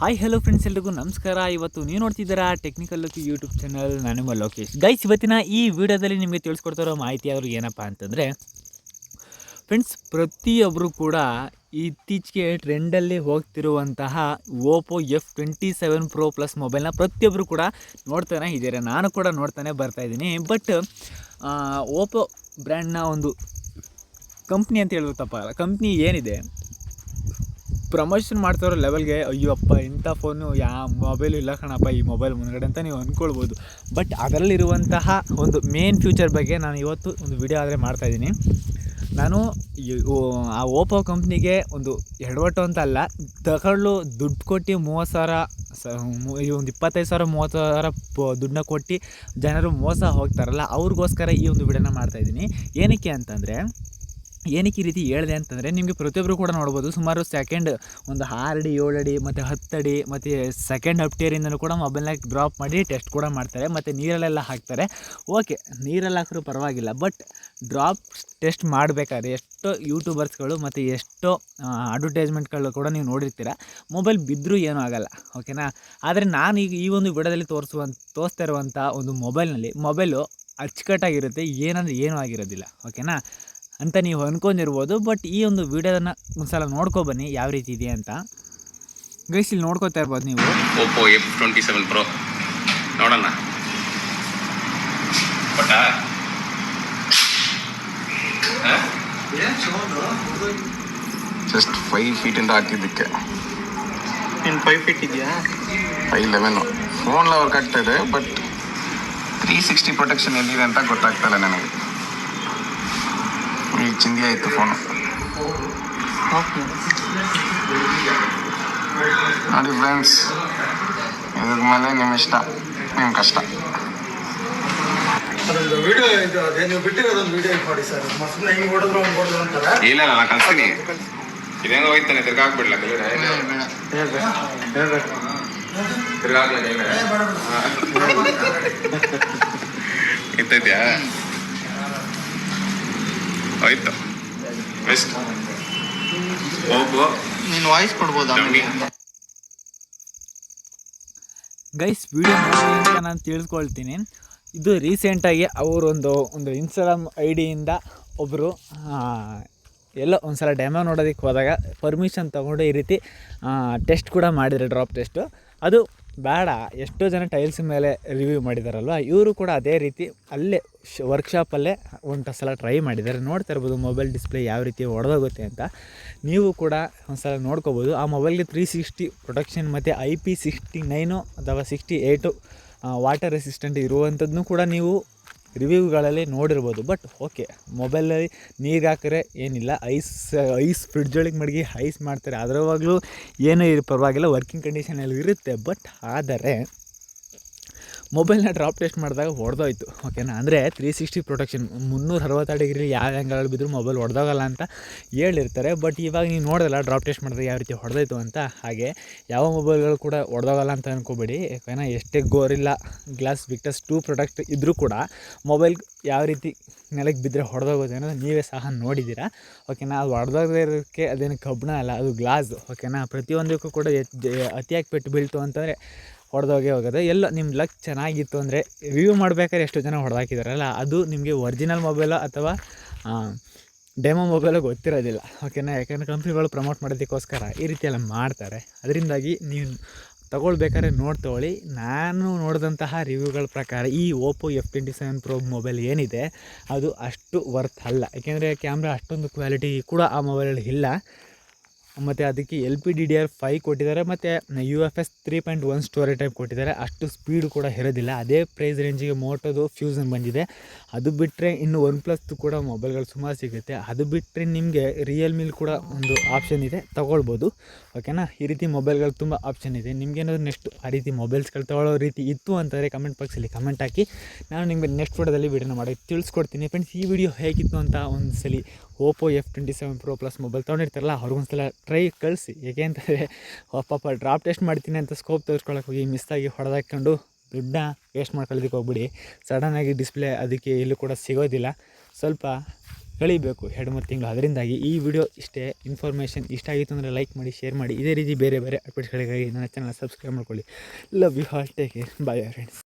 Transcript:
Hi hello friends ಎಲ್ರಿಗೂ ನಮಸ್ಕಾರ. ಇವತ್ತು ನೀವು ನೋಡ್ತಿದ್ದೀರಾ ಟೆಕ್ನಿಕಲ್ ಲುಕ್ ಯೂಟ್ಯೂಬ್ ಚಾನಲ್ ನಾನು ಲೋಕೇಶ್. ಗೈಸ್ ಇವತ್ತಿನ ಈ ವಿಡಿಯೋದಲ್ಲಿ ನಿಮಗೆ ತಿಳಿಸ್ಕೊಡ್ತಿರೋ ಮಾಹಿತಿ ಅವರು ಏನಪ್ಪ ಅಂತಂದರೆ ಫ್ರೆಂಡ್ಸ್ ಪ್ರತಿಯೊಬ್ಬರು ಕೂಡ ಇತ್ತೀಚೆಗೆ ಟ್ರೆಂಡಲ್ಲಿ ಹೋಗ್ತಿರುವಂತಹ Oppo F twenty seven pro plus ಮೊಬೈಲ್ನ ಪ್ರತಿಯೊಬ್ಬರು ಕೂಡ ನೋಡ್ತಾನೆ ಇದ್ದಾರೆ? ನಾನು ಕೂಡ ನೋಡ್ತಾನೆ ಬರ್ತಾಯಿದ್ದೀನಿ ಬಟ್ ಓಪೋ ಬ್ರ್ಯಾಂಡ್ನ ಒಂದು ಕಂಪ್ನಿ ಅಂತ ಹೇಳೋದು ತಪ್ಪಾಗಲ್ಲ ಕಂಪ್ನಿ ಏನಿದೆ? ಪ್ರಮೋಷನ್ ಮಾಡ್ತಾರೋ ಲೆವೆಲ್ಗೆ ಅಪ್ಪ ಇಂಥ ಫೋನು ಯಾ ಮೊಬೈಲು ಇಲ್ಲ ಕಣಪ್ಪ, ಈ ಮೊಬೈಲ್ ಮುಂದ್ಗಡೆ ಅಂತ ನೀವು ಅಂದ್ಕೊಳ್ಬೋದು ಬಟ್ ಅದರಲ್ಲಿರುವಂತಹ ಒಂದು ಮೇನ್ ಫ್ಯೂಚರ್ ಬಗ್ಗೆ ನಾನು ಇವತ್ತು ಒಂದು ವಿಡಿಯೋ ಆದರೆ ಮಾಡ್ತಾಯಿದ್ದೀನಿ ನಾನು ಆ ಓಪೋ ಕಂಪ್ನಿಗೆ ಒಂದು ಎಡವಟ್ಟು ಅಂತ ಅಲ್ಲ ತಗೊಳ್ಳು ದುಡ್ಡು ಕೊಟ್ಟು ಮೂವತ್ತು ಸಾವಿರ ಈ ಒಂದು ಇಪ್ಪತ್ತೈದು ಸಾವಿರ, ಮೂವತ್ತು ಸಾವಿರ ದುಡ್ಡನ್ನ ಕೊಟ್ಟು ಜನರು ಮೋಸ ಹೋಗ್ತಾರಲ್ಲ, ಅವ್ರಿಗೋಸ್ಕರ ಈ ಒಂದು ವಿಡಿಯೋನ ಮಾಡ್ತಾಯಿದ್ದೀನಿ ಏನಕ್ಕೆ ಅಂತಂದರೆ ಏನಕ್ಕೆ ಈ ರೀತಿ ಹೇಳಿದೆ ಅಂತಂದರೆ, ನಿಮಗೆ ಪ್ರತಿಯೊಬ್ಬರು ಕೂಡ ನೋಡ್ಬೋದು, ಸುಮಾರು ಸೆಕೆಂಡ್ ಒಂದು ಆರು ಅಡಿ ಏಳು ಅಡಿ ಮತ್ತು ಹತ್ತು ಅಡಿ ಮತ್ತು ಸೆಕೆಂಡ್ ಅಪ್ಟಿಯರಿಂದನೂ ಕೂಡ ಮೊಬೈಲ್ನಾಗ ಡ್ರಾಪ್ ಮಾಡಿ ಟೆಸ್ಟ್ ಕೂಡ ಮಾಡ್ತಾರೆ, ಮತ್ತು ನೀರಲ್ಲೆಲ್ಲ ಹಾಕ್ತಾರೆ. ಓಕೆ ನೀರಲ್ಲಿ ಹಾಕಿದ್ರು ಪರವಾಗಿಲ್ಲ ಬಟ್ ಡ್ರಾಪ್ ಟೆಸ್ಟ್ ಮಾಡಬೇಕಾದ್ರೆ ಎಷ್ಟೋ ಯೂಟ್ಯೂಬರ್ಸ್ಗಳು ಮತ್ತು ಎಷ್ಟೋ ಅಡ್ವರ್ಟೈಸ್ಮೆಂಟ್ಗಳು ಕೂಡ ನೀವು ನೋಡಿರ್ತೀರ. ಮೊಬೈಲ್ ಬಿದ್ದರೂ ಏನೂ ಆಗಲ್ಲ ಓಕೆನಾ ಆದರೆ ನಾನು ಈಗ ಈ ಒಂದು ವಿಡಿಯೋದಲ್ಲಿ ತೋರಿಸುವ, ತೋರಿಸ್ತಾ ಇರುವಂಥ ಒಂದು ಮೊಬೈಲ್ನಲ್ಲಿ ಮೊಬೈಲು ಅಚ್ಚುಕಟ್ಟಾಗಿರುತ್ತೆ, ಏನಂದ್ರೆ ಏನೂ ಆಗಿರೋದಿಲ್ಲ ಓಕೆನಾ ಅಂತ ನೀವು ಅಂದ್ಕೊಂಡಿರ್ಬೋದು ಬಟ್ ಈ ಒಂದು ವಿಡಿಯೋನ ಒಂದ್ಸಲ ನೋಡ್ಕೊ ಬನ್ನಿ ಯಾವ ರೀತಿ ಇದೆ ಅಂತ. ಗೈಸ್ ಇಲ್ಲಿ ನೋಡ್ಕೋತಾ ಇರ್ಬೋದು ನೀವು. Oppo F twenty seven pro ನೋಡೋಣ ಬಟ್ ಜಸ್ಟ್ ಫೈವ್ ಫೀಟಿಂದ ಹಾಕಿದ್ದಕ್ಕೆ. ಇನ್ನು ಫೈವ್ ಫೀಟ್ ಇದೆಯಾ? ಫೈವ್ ಲೆವೆನ್ ಫೋನ್ ವರ್ಕ್ ಆಗ್ತಾ ಇದೆ ಬಟ್ ತ್ರೀ ಸಿಕ್ಸ್ಟಿ ಪ್ರೊಟೆಕ್ಷನ್ ಎಲ್ಲಿದೆ ಅಂತ ಗೊತ್ತಾಗ್ತಾ ಇಲ್ಲ ನನಗೆ. ಚಿಂದಿ ಆಯಿತು ಫೋನು ನೋಡಿ ಫ್ರೆಂಡ್ಸ್ ಇದ್ರ ಮೇಲೆ ನಿಮ್ಮ ಇಷ್ಟ ನಿಮ್ಮ ಕಷ್ಟ. ಅದೊಂದು ವಿಡಿಯೋ ಇದು ಅದೇ ನೀವು ಬಿಟ್ಟಿರೋದೊಂದು ವಿಡಿಯೋ ಮಾಡಿ ಸರ್. ಸುಮ್ಮನೆ ಹಿಂಗೆ ಹೊಡೆದ್ರು ಹಂಗೆ ಹೊಡೆದ್ರು ಅಂತಾರೆ. ಇಲ್ಲ ನಾನು ಕಳಿಸ್ತೀನಿ ಇದೇನೋ ಹೋಯ್ತಾನೆ ತಿರ್ಗಾ ಹಾಕ್ಬಿಡ್ಲ ಇತ್ತೈತ್ಯಾ? ಬೆಸ್ಟ್ ನೀನು ವಾಯ್ಸ್ ಕೊಡ್ಬೋದಾ ಗೈಸ್ ವಿಡಿಯೋ ನೋಡಿ ಅಂತ ನಾನು ತಿಳಿಸ್ಕೊಳ್ತೀನಿ ಇದು ರೀಸೆಂಟಾಗಿ ಅವರೊಂದು ಒಂದು ಇನ್ಸ್ಟಾಗ್ರಾಮ್ ಐ ಡಿಯಿಂದ ಒಬ್ಬರು ಎಲ್ಲೋ ಒಂದು ಸಲ ಡ್ಯಾಮೋ ನೋಡೋದಕ್ಕೆ ಹೋದಾಗ ಪರ್ಮಿಷನ್ ತೊಗೊಂಡು ಈ ರೀತಿ ಟೆಸ್ಟ್ ಕೂಡ ಮಾಡಿದ್ರು ಡ್ರಾಪ್ ಟೆಸ್ಟು ಅದು ಬೇಡ, ಎಷ್ಟೋ ಜನ ಟೈಲ್ಸ್ ಮೇಲೆ ರಿವ್ಯೂ ಮಾಡಿದಾರಲ್ವ? ಇವರು ಕೂಡ ಅದೇ ರೀತಿ ಅಲ್ಲೇ ಶ್ ವರ್ಕ್ಶಾಪಲ್ಲೇ ಒಂದು ಸಲ ಟ್ರೈ ಮಾಡಿದ್ದಾರೆ ನೋಡ್ತಾ ಇರ್ಬೋದು ಮೊಬೈಲ್ ಡಿಸ್ಪ್ಲೇ ಯಾವ ರೀತಿ ಒಡೆದೋಗುತ್ತೆ ಅಂತ. ನೀವು ಕೂಡ ಒಂದು ಸಲ ನೋಡ್ಕೋಬೋದು. ಆ ಮೊಬೈಲ್ಗೆ ತ್ರೀ ಸಿಕ್ಸ್ಟಿ ಪ್ರೊಟೆಕ್ಷನ್ ಮತ್ತು ಐ ಪಿ ಸಿಕ್ಸ್ಟಿ ನೈನು ಅಥವಾ ಸಿಕ್ಸ್ಟಿ ಏಯ್ಟು ವಾಟರ್ ರೆಸಿಸ್ಟೆಂಟ್ ಇರುವಂಥದ್ದನ್ನು ಕೂಡ ನೀವು ರಿವ್ಯೂಗಳಲ್ಲಿ ನೋಡಿರ್ಬೋದು. ಬಟ್ ಓಕೆ ಮೊಬೈಲಲ್ಲಿ ನೀರು ಹಾಕಿದ್ರೆ ಏನಿಲ್ಲ. ಐಸ್ ಐಸ್ ಫ್ರಿಡ್ಜ್ ಒಳಗೆ ಮಡಗಿ ಐಸ್ ಮಾಡ್ತಾರೆ. ಅದರವಾಗಲೂ ಏನೂ ಇರೋ ಪರವಾಗಿಲ್ಲ. ವರ್ಕಿಂಗ್ ಕಂಡೀಷನಲ್ಲಿ ಇರುತ್ತೆ. ಬಟ್ ಆದರೆ ಮೊಬೈಲ್ನ ಡ್ರಾಪ್ ಟೆಸ್ಟ್ ಮಾಡಿದಾಗ ಹೊಡೆದೋಯ್ತು ಓಕೆನಾ ಅಂದರೆ ತ್ರೀ ಸಿಕ್ಸ್ಟಿ ಪ್ರೊಟೆಕ್ಷನ್ ಮುನ್ನೂರ ಅರವತ್ತು ಡಿಗ್ರಿ ಯಾವ ಆ್ಯಂಗಲಲ್ಲಿ ಬಿದ್ದರೂ ಮೊಬೈಲ್ ಹೊಡೆದೋಗಲ್ಲ ಅಂತ ಹೇಳಿರ್ತಾರೆ ಬಟ್ ಇವಾಗ ನೀವು ನೋಡಿದಲ್ಲ ಡ್ರಾಪ್ ಟೆಸ್ಟ್ ಮಾಡಿದಾಗ ಯಾವ ರೀತಿ ಹೊಡೆದೋಯ್ತು ಅಂತ? ಹಾಗೆ ಯಾವ ಮೊಬೈಲ್ಗಳು ಕೂಡ ಹೊಡೆದೋಗಲ್ಲ ಅಂತ ಅಂದ್ಕೋಬೇಡಿ ಯಾಕೆಂದರೆ ಎಷ್ಟೇ Gorilla Glass Victus two product ಇದ್ದರೂ ಕೂಡ ಮೊಬೈಲ್ ಯಾವ ರೀತಿ ನೆಲಕ್ಕೆ ಬಿದ್ದರೆ ಹೊಡೆದೋಗೋದು ಅನ್ನೋದು ನೀವೇ ಸಹ ನೋಡಿದ್ದೀರಾ ಓಕೆನಾ ಅದು ಹೊಡೆದೋಗೋದಕ್ಕೆ ಅದೇನು ಕಬ್ಬಣ ಅಲ್ಲ, ಅದು ಗ್ಲಾಸ್ ಓಕೆನಾ ಪ್ರತಿಯೊಂದಕ್ಕೂ ಕೂಡ ಅತಿಯಾಗಿ ಪೆಟ್ಟು ಬೀಳ್ತು ಅಂತಂದರೆ ಹೊಡೆದೋಗೇ ಹೋಗೋದು. ಎಲ್ಲ ನಿಮ್ಮ ಲಕ್ ಚೆನ್ನಾಗಿತ್ತು ಅಂದರೆ ರಿವ್ಯೂ ಮಾಡ್ಬೇಕಾದ್ರೆ ಎಷ್ಟು ಜನ ಹೊಡೆದಾಕಿದಾರಲ್ಲ, ಅದು ನಿಮಗೆ ಒರಿಜಿನಲ್ ಮೊಬೈಲು ಅಥವಾ ಡೆಮೋ ಮೊಬೈಲು ಗೊತ್ತಿರೋದಿಲ್ಲ. ಓಕೆನಾ ಯಾಕೆಂದರೆ ಕಂಪ್ನಿಗಳು ಪ್ರಮೋಟ್ ಮಾಡೋದಕ್ಕೋಸ್ಕರ ಈ ರೀತಿಯೆಲ್ಲ ಮಾಡ್ತಾರೆ. ಅದರಿಂದಾಗಿ ನೀವು ತಗೊಳ್ಬೇಕಾದ್ರೆ ನೋಡಿ ತಗೊಳ್ಳಿ. ನಾನು ನೋಡಿದಂತಹ ರಿವ್ಯೂಗಳ ಪ್ರಕಾರ ಈ Oppo F twenty seven pro mobile ಏನಿದೆ, ಅದು ಅಷ್ಟು ವರ್ತ್ ಅಲ್ಲ. ಯಾಕೆಂದರೆ ಕ್ಯಾಮ್ರಾ ಅಷ್ಟೊಂದು ಕ್ವಾಲಿಟಿ ಕೂಡ ಆ ಮೊಬೈಲಲ್ಲಿ ಇಲ್ಲ. ಮತ್ತು ಅದಕ್ಕೆ L P D D R five ಕೊಟ್ಟಿದ್ದಾರೆ, ಮತ್ತು U F S three point one storage type ಕೊಟ್ಟಿದ್ದಾರೆ. ಅಷ್ಟು ಸ್ಪೀಡ್ ಕೂಡ ಇರೋದಿಲ್ಲ. ಅದೇ ಪ್ರೈಸ್ ರೇಂಜಿಗೆ ಮೋಟೋದು ಫ್ಯೂಸನ್ ಬಂದಿದೆ. ಅದು ಬಿಟ್ಟರೆ ಇನ್ನು ಒನ್ ಪ್ಲಸ್ದು ಕೂಡ ಮೊಬೈಲ್ಗಳು ಸುಮಾರು ಸಿಗುತ್ತೆ. ಅದು ಬಿಟ್ಟರೆ ನಿಮಗೆ ರಿಯಲ್ಮಿಲಿ ಕೂಡ ಒಂದು ಆಪ್ಷನ್ ಇದೆ. ತೊಗೊಳ್ಬೋದು. ಓಕೆನಾ? ಈ ರೀತಿ ಮೊಬೈಲ್ಗಳು ತುಂಬ ಆಪ್ಷನ್ ಇದೆ. ನಿಮಗೇನಾದ್ರು ನೆಕ್ಸ್ಟ್ ಆ ರೀತಿ ಮೊಬೈಲ್ಸ್ಗಳು ತೊಗೊಳ್ಳೋ ರೀತಿ ಇತ್ತು ಅಂತಂದರೆ ಕಮೆಂಟ್ ಬಾಕ್ಸಲ್ಲಿ ಕಮೆಂಟ್ ಹಾಕಿ. ನಾನು ನಿಮಗೆ ನೆಕ್ಸ್ಟ್ ವಿಡಿಯೋದಲ್ಲಿ ವೀಡಿಯೋನ ಮಾಡಿ ತಿಳಿಸ್ಕೊಡ್ತೀನಿ. ಫ್ರೆಂಡ್ಸ್ ಈ ವಿಡಿಯೋ ಹೇಗಿತ್ತು ಅಂತ ಒಂದು ಸಲ Oppo F twenty seven pro plus mobile ತೊಗೊಂಡಿರ್ತಾರಲ್ಲ ಅವ್ರಿಗೊಂದ್ಸಲ ಟ್ರೈ ಕಳಿಸಿ. ಏಕೆ ಅಂತಂದರೆ ಪಾಪ ಡ್ರಾಪ್ ಟೆಸ್ಟ್ ಮಾಡ್ತೀನಿ ಅಂತ ಸ್ಕೋಪ್ ತೋರಿಸ್ಕೊಳಕ್ಕೆ ಹೋಗಿ ಮಿಸ್ ಆಗಿ ಹೊಡೆದಾಕೊಂಡು ದುಡ್ಡನ್ನ ವೇಸ್ಟ್ ಮಾಡ್ಕೊಳ್ಳೋದಕ್ಕೆ ಹೋಗ್ಬಿಡಿ. ಸಡನ್ನಾಗಿ ಡಿಸ್ಪ್ಲೇ ಅದಕ್ಕೆ ಎಲ್ಲೂ ಕೂಡ ಸಿಗೋದಿಲ್ಲ. ಸ್ವಲ್ಪ ಕಳಿಬೇಕು ಎರಡು ಮೂರು ತಿಂಗಳು. ಅದರಿಂದಾಗಿ ಈ ವಿಡಿಯೋ ಇಷ್ಟೇ ಇನ್ಫಾರ್ಮೇಷನ್ ಇಷ್ಟ ಆಗಿತ್ತು ಅಂದರೆ ಲೈಕ್ ಮಾಡಿ ಶೇರ್ ಮಾಡಿ. ಇದೇ ರೀತಿ ಬೇರೆ ಬೇರೆ ಅಪ್ಡೇಟ್ಸ್ಗಳಿಗಾಗಿ ನನ್ನ ಚಾನಲ್ ಸಬ್ಸ್ಕ್ರೈಬ್ ಮಾಡ್ಕೊಳ್ಳಿ. Love you all take care bye friends